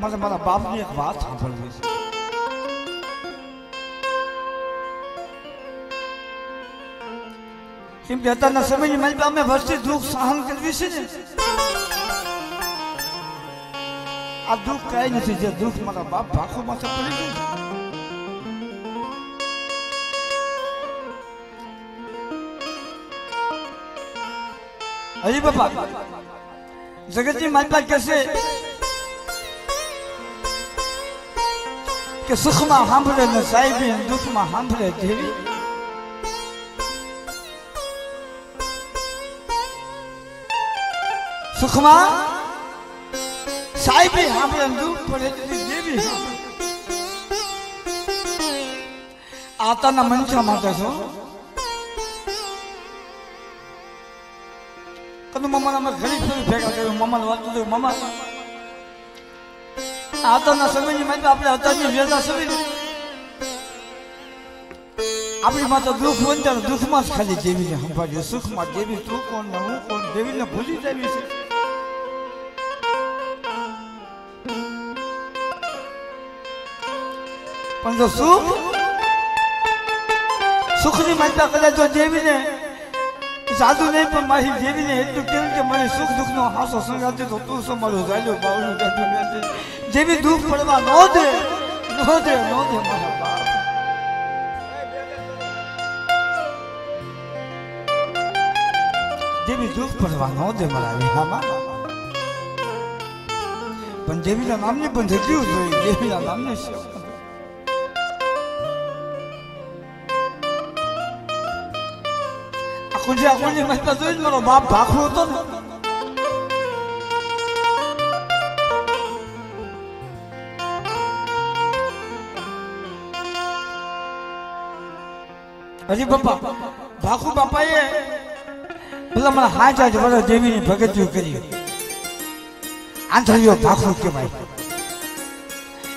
મારે મારા બાપની એક વાત સાંભળવી છે. કેમ કે અત્યારના સમયની મારી અમે વર્ષથી દુઃખ સહન કરવી છે ને. આ દુઃખ કઈ નથી, જે દુઃખ મારા બાપ ભાખો માથે પડી ગયું હરી બાપા જગતની મારી પાસે કહેશે કે સુખમાં સાંભળે ને સાહેબી દુઃખમાં સાંભળે જેવી. સુખમાં સાહેબી સાંભળે દુઃખ પડે દેવી. આતાના મંચા માટે છો. કદું મમ્મા અમે ઘડી ફરી ભેગા કર્યું. મમ્માને કર્યું મમ્મા આતાના સમયની આપણે આપણી માતા દુઃખ હોય ને ત્યારે દુઃખમાં જ ખાલી દેવીને સંભાળીએ. સુખમાં દેવી તું કોણ ને હું કોણ? દેવીને ભૂલી દેવી છે પણ જો સુખ, સુખની માનતા કદાચ જો દેવીને સાધુ નહીં, પણ મારી દેવીને એટલું કેમ કે મને સુખ દુઃખનો હાસો સંગાતી તો તું સમારો ચાલ્યો બાવનું નથી જેવી દુઃખ પડવા ન દે ન દે ન દે મારા બાપ. જેવી દુઃખ પડવા ન દે મારા વિહામાં પણ દેવીના નામને પણ જગ્યું જોઈએ દેવીના નામને સેવા આખું જે આખું જે મહેતા જોઈ મારો બાપ ભાખરો હતો ને હજી બાપા ભાખુ બાપાએ પેલા મને હાથ હાથ વર્ષ દેવીની ભગતીઓ કરી આંધળીઓ ભાખુ કહેવાય.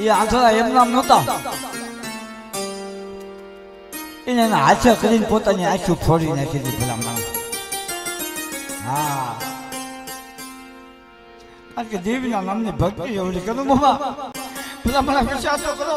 એ આંધળા એમ નામ નહોતા. એને એના હાથે કરીને પોતાની આંખો ફોડી નાખી હતી પેલા માણસ. હા. કારણ કે દેવીના નામની ભક્તિ એવડી કરું બાબા વિચાર તો કરો.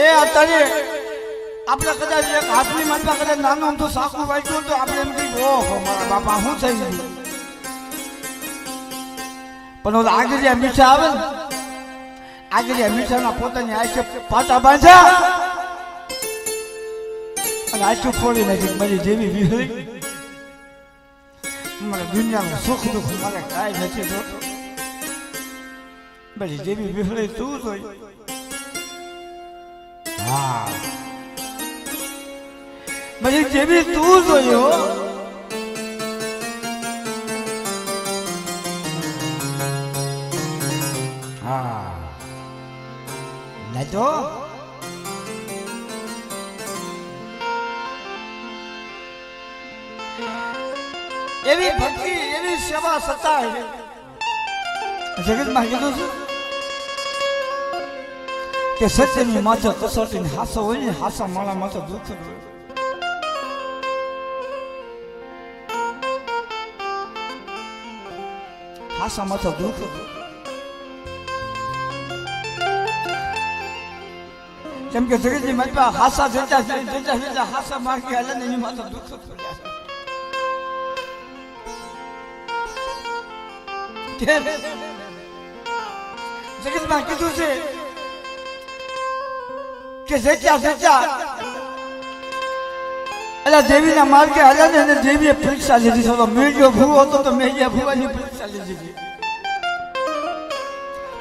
એ અત્યારે આપણે કદાચ એક હાથની માથા કદાચ નાનું અમથું સાકું વાંચ્યું તો આપણે એમ કહીએ, ઓહો, મારા બાપા, શું થઈ ગયું? પણ ઓલા આગળિયા મીઠા આવે ને આગળિયા મીઠાના પોતાની આંખે પાટા બાંધ્યા અને આચું ફોડી નાખી, મારી જેવી વિહળી મારે દુનિયાનું સુખ દુઃખ મારે કાંઈ નથી તો મારી જેવી વિહળી તું જોઈ હા. મારી જેવી તું જોયો હા? તો. એવી ભક્તિ, એવી સેવા સતાય. જગતમાં કીધું છે કે સત્યની માથે કસોટી હાસો હોય ને હાસા માળા માથે દુઃખ હોય. હાસા માથે દુઃખ. કેમ કે જગતની મજબા હાસા જતા જતા જતા હાસા માર્ગે હાલે ને એની માથે દુઃખ જગતમાં કીધું છે કે જચ્યા જચ્યા એટલે દેવીના માર્ગે હાલ્યા ને એને દેવીએ પરીક્ષા લીધી. છે મેળ્યો ભૂવો હતો તો મેળ્યા ભૂવાની પરીક્ષા લીધી. છે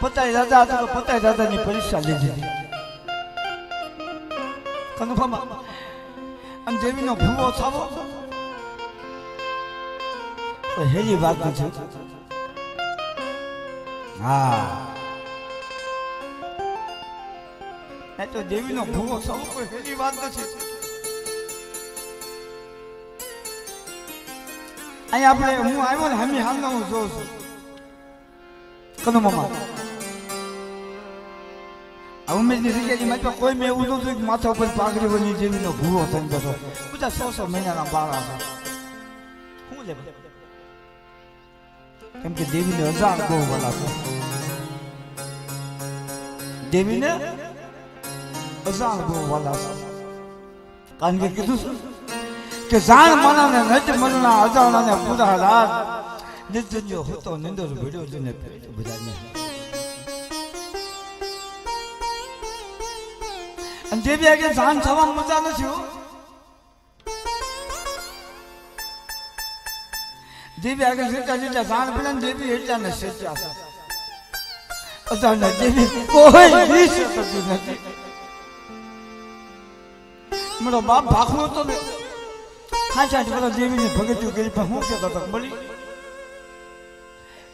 પતાય દાદા હતો તો પતાય દાદાની પરીક્ષા લીધી. કનુભામાં અને દેવીનો ભૂવો થાવો. હેલી વાત નથી હા. એ તો દેવીનો ભૂવો સૌ કોઈ હેલી વાત નથી અહીંયા આપણે, હું આવ્યો ને હમી હાલનો હું જોઉં છું. કનો મામા. આ ઉમેદની જગ્યાએ મારી પાસે કોઈ મેં એવું નહોતું કે માથા ઉપર પાઘડી બની દેવીનો ભૂવો થઈને બેઠો. બધા સો સો મહિનાના બાળા છે? શું લે કેમ કે દેવીને હજાર બહુ વડા છે. દેવીને હજાર બહુ વાલા છે. કારણ કે કીધું છે કે જાણ મનાને નજ મનના અજાણાને પૂરા રાત નિત્ય હતો નિંદર ભીડ્યો જઈને પેટ બધાને અને દેવી આગળ જાણ થવા મજા નથી દેવી આગળ જેટલા જેટલા સાણ પડે ને દેવી એટલા ને સેચા છે અજાણના દેવી કોઈ થતી નથી. મારો બાપ ભાખલો હતો ને ખાંચા પેલા દેવીને ભગતું કરી પણ હું કહેતો હતો, મળી.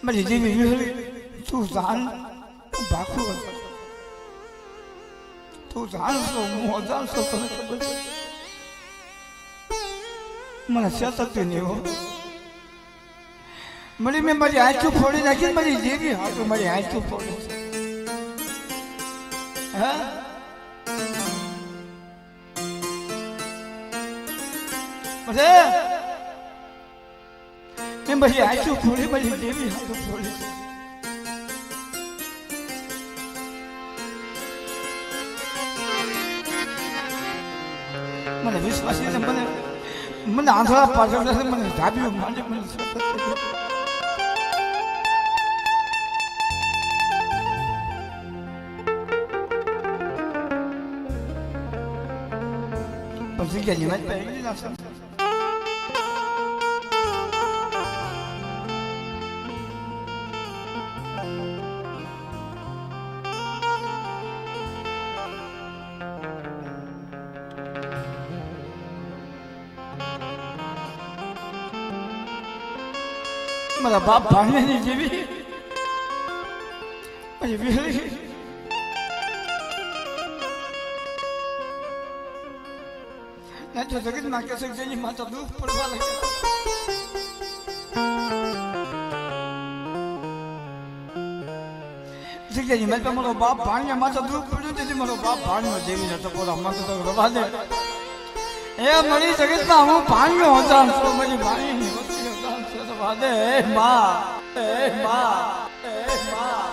મારી દેવી વિહળી તું જાણ હતો. તું જાણશો હું અજાણશો તને ખબર મને સતત નહીં હો મળી, મેં મારી આંખું ફોડી નાખી મારી દેવી હાથું મારી આંખું ફોડી હે? અરે એમ ભાઈ આચું ફોડી મારી દેવી હાથું છે. મને વિશ્વાસ છે મને મને આંધળા પાછળ નથી, મને ધાબ્યો માંડે મને પછી કે નિવાજ પહેરી નાખશે મારા બાપ ભાણિયાની જેવી. ના તો જગતમાં કહેશે કે જેની માતા દુઃખ પડવા લાગે. જગ્યાની મેં મારો બાપ ભાણિયા માતા દુઃખ પડ્યું તેથી મારો બાપ ભાણિયો જેવી હતા હે માં હે માં હે માં.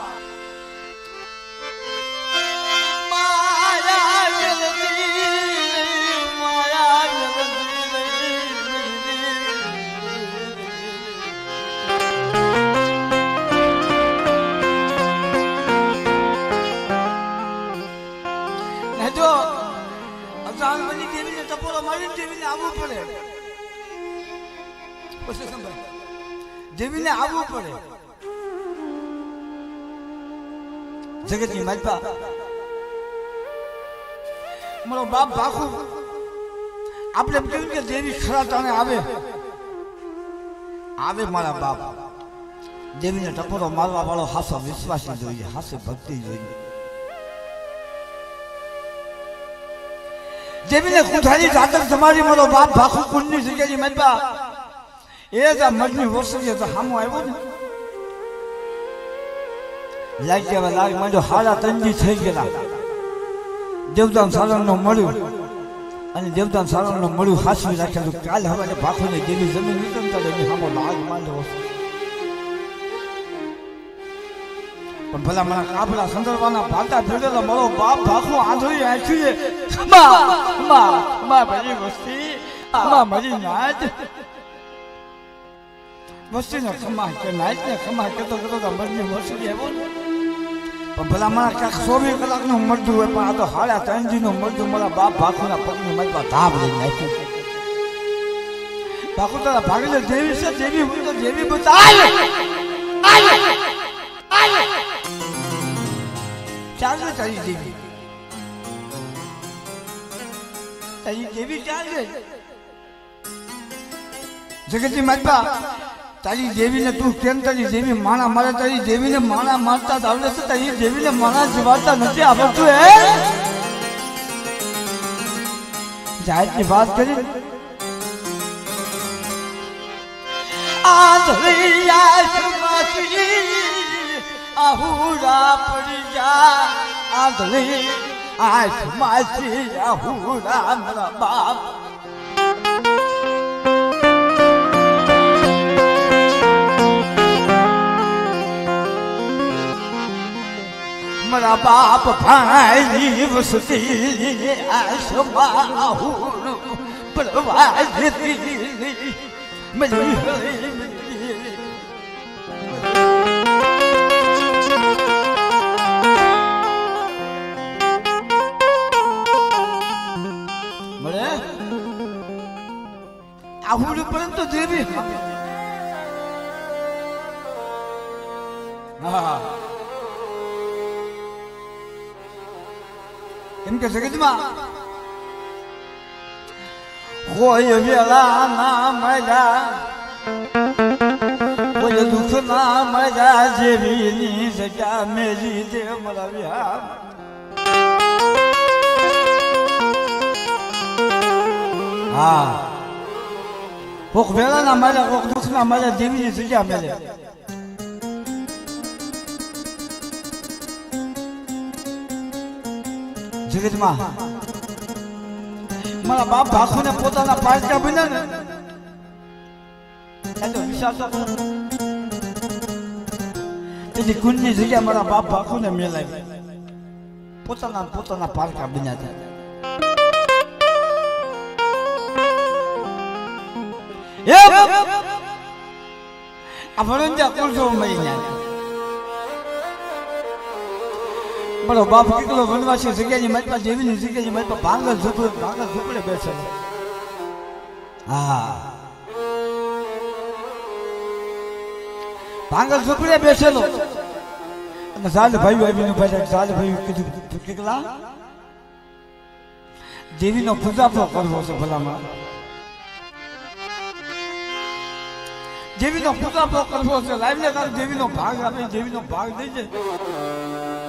અજાણ બની દેવીને ટપોરો મારીને દેવીને આવવું પડે. પછી સંભાળ દેવીને આવવું પડે. જગતની માલપા મારો બાપ ભાખુ આપણે એમ કે દેવી ખરા તાણે આવે. આવે મારા બાપ. દેવીને ટકોરો મારવા વાળો હાસો વિશ્વાસી જોઈએ, હાસે ભક્તિ જોઈએ. દેવીને કુઠારી જાતક તમારી મારો બાપ ભાખુ કુંડની જગ્યાની માલપા એ જ આ મજની વર્ષે તો સામો આવ્યો ને લાગી ગયા લાગ માંડ્યો હાડા તંજી થઈ ગયેલા. દેવદાન સારણનો મળ્યું. અને દેવદાન સારણનો મળ્યું હાસવી રાખેલું કાલ હવે ભાખોને દેવી જમીન નીકળતા એની સામો લાગ માંડ્યો પણ ભલા મને કાપડા સંદર્ભના ભાતા ભેડેલા મળો, બાપ ભાખો આંધળી આંખી મા મા મા ભરી વસ્તી, મા, મરી નાચ વસ્તીને ખમા કે નાઈટને ને ખમા કેતો કેતો તો મરજી વસ્તી આવ્યો ને પણ ભલા મારા ક્યાંક ચોવીસ કલાકનું મળતું હોય, પણ આ તો હાડા ત્રણજીનું મળતું મારા બાપ ભાખુના પગની મજબા ધાબ લઈ નાખ્યું ભાખુ તારા ભાગીને દેવી છે દેવી હું તો દેવી બતાય ચાલશે તારી દેવી તારી દેવી ચાલશે જગતજી મજબા તારી દેવીને તું કેમ તારી દેવી માણા મારે, તારી દેવીને માણા મારતા આવડે છે, તારી દેવીને માણા જીવાતા નથી આવડતું, હે? જાહેરની વાત કરી. આહુડા પડી જા, આંધળી. આંખમાંથી આહુડા મારા બાપ. મારા બાપ ભાઈ વસતી આશમાં હું પડવા જતી મળી? મળે આવું પરંતુ દેવી હા. કેમ કે જગતમાં હોય વેળા ના મજા હોય દુઃખ ના મજા જેવી ની સજા મેલી દે મળવ્યા. હા, કોક વેળા ના મળે કોક દુઃખ ના મળે જેવી ની મેલે. જગતમાં. મારા બાપ ભાખુને પોતાના પારકા બન્યા ને એની કુંડની જગ્યા મારા બાપ ભાખુને મેલાવી પોતાના પોતાના પારકા બન્યા હતા આ વરંજા કુલજો મહિના મારો બાપ કેટલો વનવાસી જગ્યાની મારી જેવી જગ્યાની મારી ભાંગલ ઝૂપડે ભાંગર ઝૂપડે બેસે હા. ભાંગર ઝૂપડે બેસેલો. અને સાલ ભાઈ આવીને ભાઈ સાલ ભાઈ કીધું કેટલા? દેવીનો પૂજાપો કરવો છે ભલામાં દેવીનો પૂજાપો કરવો છે, લાવીને તારે દેવીનો ભાગ આપે દેવીનો ભાગ દઈ જાય.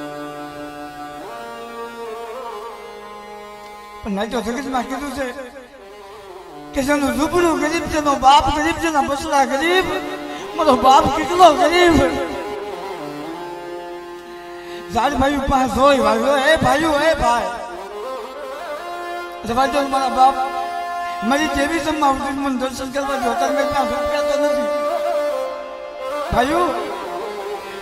પણ નહીં તો સગીતમાં કીધું છે કે જેનું ઝૂંપડું ગરીબ એનો બાપ ગરીબ છે ને બસડા ગરીબ, મારો બાપ કેટલો ગરીબ. જાડ ભાઈ પાસે જોઈ ભાઈઓ એ ભાઈઓ, એ ભાઈ. જવા દો મારા બાપ, મારી દેવી સમમાં આવતી મને દર્શન કરવા જો અત્યારે મેં ત્યાં રૂપિયા તો નથી. ભાઈઓ,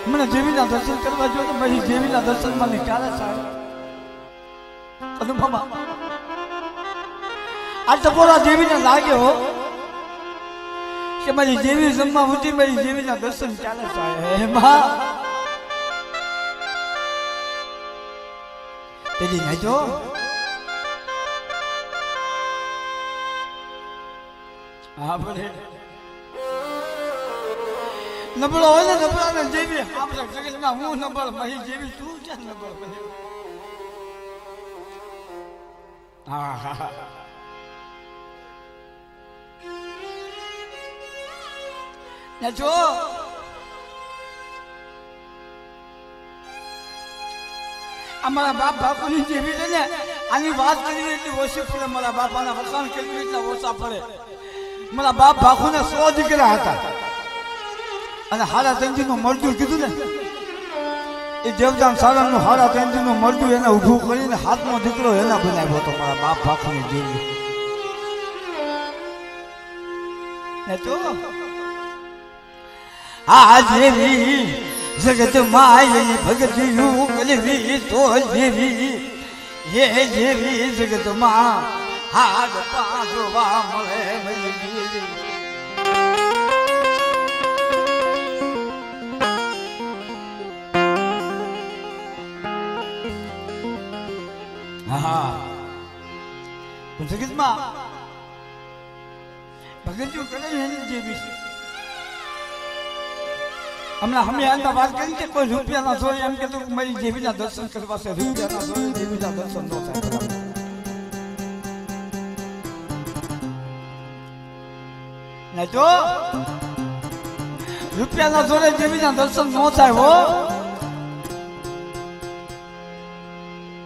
મને દેવીના દર્શન કરવા જો તો મારી દેવીના દર્શન નિકાલે સાહેબ. અનુભવ આ ટપોરા દેવીને લાગ્યો કે મારી દેવી જમવા ઉઠી મારી દેવીના દર્શન ચાલે છે. માં. તેજી નાચો. હા નબળો હોય ને નબળા ને જેવી આપણે જગતમાં હું નબળ મહી જેવી તું છે નબળ હા હા હા. ને જો. અમારા બાપ બાપુની જેવી છે ને, આની વાત કરી એટલી ઓછી પડે મારા બાપાના વખાણ કરી એટલા ઓછા પડે. મારા બાપ બાપુને સો દીકરા હતા. અને હારા તંજી નું મળતું કીધું ને, એ દેવદાન સારંગનું હારા તંજી નું મળતું એને ઊભું કરીને હાથનો દીકરો એના બનાવ્યો હતો મારા બાપ બાપુની જેવી. ને તો જેવી જગત માયની ભગતિયું કલવી તો જેવી. એ જેવી જગતમાં હાડ પાડવા મળે હા જગતમાં ભગતિયું કરે જેવી. છે હમણાં અમે આના વાત કરી કે કોઈ રૂપિયા ના જોઈએ. એમ કે તું મારી દેવીના દર્શન કરવા છે, રૂપિયા ના જોઈએ દેવીના દર્શન ન થાય. નહીં તો રૂપિયા ના જોડે દેવીના દર્શન ન થાય હો.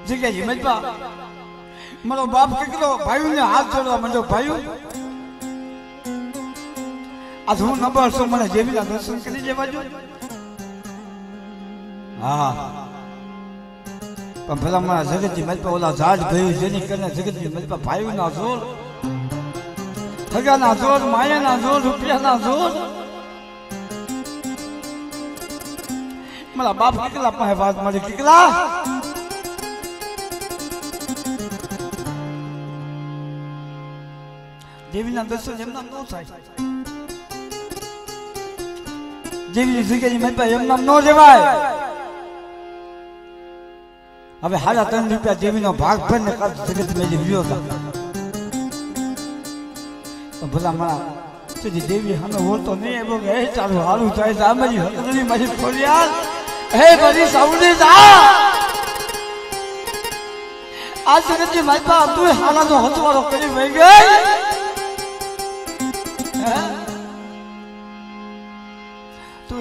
જગ્યાજી મજબા. મારો બાપ કેટલો ભાઈઓને હાથ જોડવા માંડ્યો ભાઈઓ. આજ હું નંબર છું મને જેવીના દર્શન કરી દેવા જો હા. પણ ભલા મારા જગતજી મલપા ઓલા ઝાડ ભયું જેની કરીને જગતની મલપા ભાઈઓના જોર સગાના જોર માયાના જોર રૂપિયાના જોર મારા બાપ કેટલા પાસે વાત મારી કેટલા? દેવીના દર્શન એમના ન થાય. જેવી જગ્યાએ મારી પાસે એમનામ ન જવાય હવે હાડા ત્રણ રૂપિયા દેવીનો ભાગ ભરીને કાલ જગત મેં લીધો હતો ભલા મારા સુધી દેવી સામે બોલતો નહીં એવો કે, હે, ચાલુ, હારું થાય છે આ મારી હકની મારી ફરિયાદ હે, મારી સાવડી જા. આ જગતની મારી પાસે તું હાલાનો હથવારો કરી વહી ગઈ.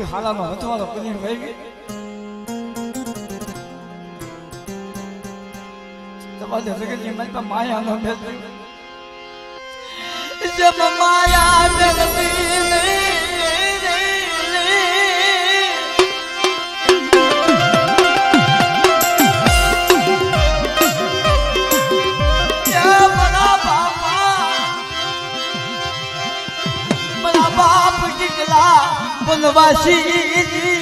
તું હાલાનો હથવારો કરી વહી ગઈ તમારે જગતની પાસે માયાનો ભેદ માયા જગતી વનવાસી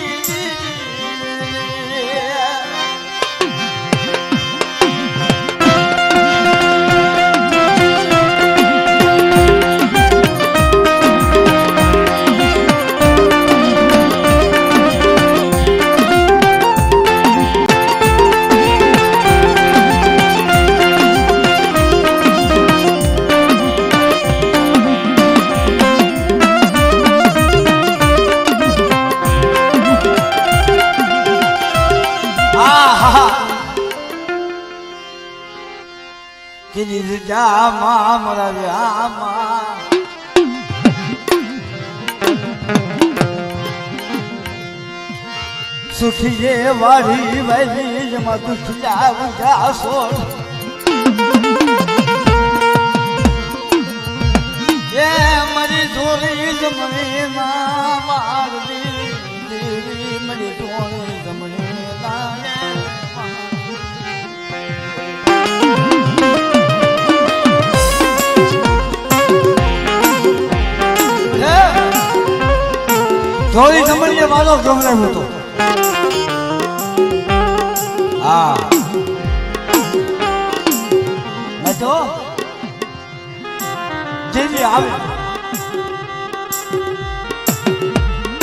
સુખીએ વાળી વૈલી દુખિયા વજા સોળ. એ મરી ધોરી જમણી માં મારવી દેવી ધોળી જમણીએ મારો ગમરાયો હતો. હા. મેં તો જેવી આવે.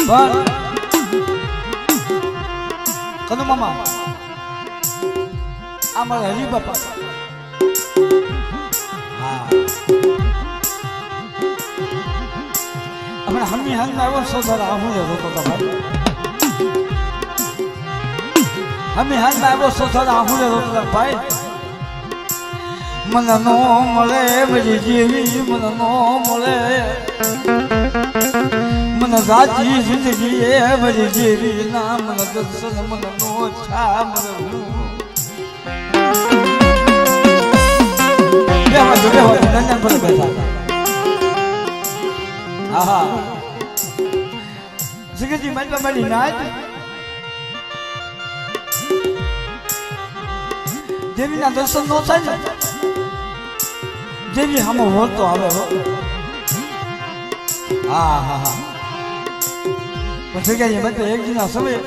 પણ કનુ મામા. આ મારા હરી બાપા. હમણાં હમી હાલમાં આવ્યો સો સારા હું હતો ભાઈ હમી હાલમાં આવ્યો સો સારા હું રહેતો ભાઈ. મને નો મળે બધી જેવી, મને નો મળે. મને સાચી જિંદગી એ બધી જીવી, ના, મને દર્શન, મને નો છા મને બેઠા. આહા. જગતજી મજબા મારી નાચ દેવીના દર્શન નો થાય ને? દેવી હામો વળતો આવે હો. હા હા હા. પછી ગયા બધે એક દિના સમય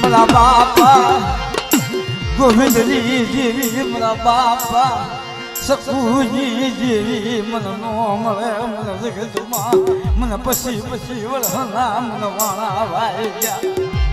મારા બાપા ગોવિંદજી જેવી મારા બાપા સકુજી જેવી મને નો મળે, મને જગતમાં. મને પછી પછી વળના મને વાણા વાય ગયા.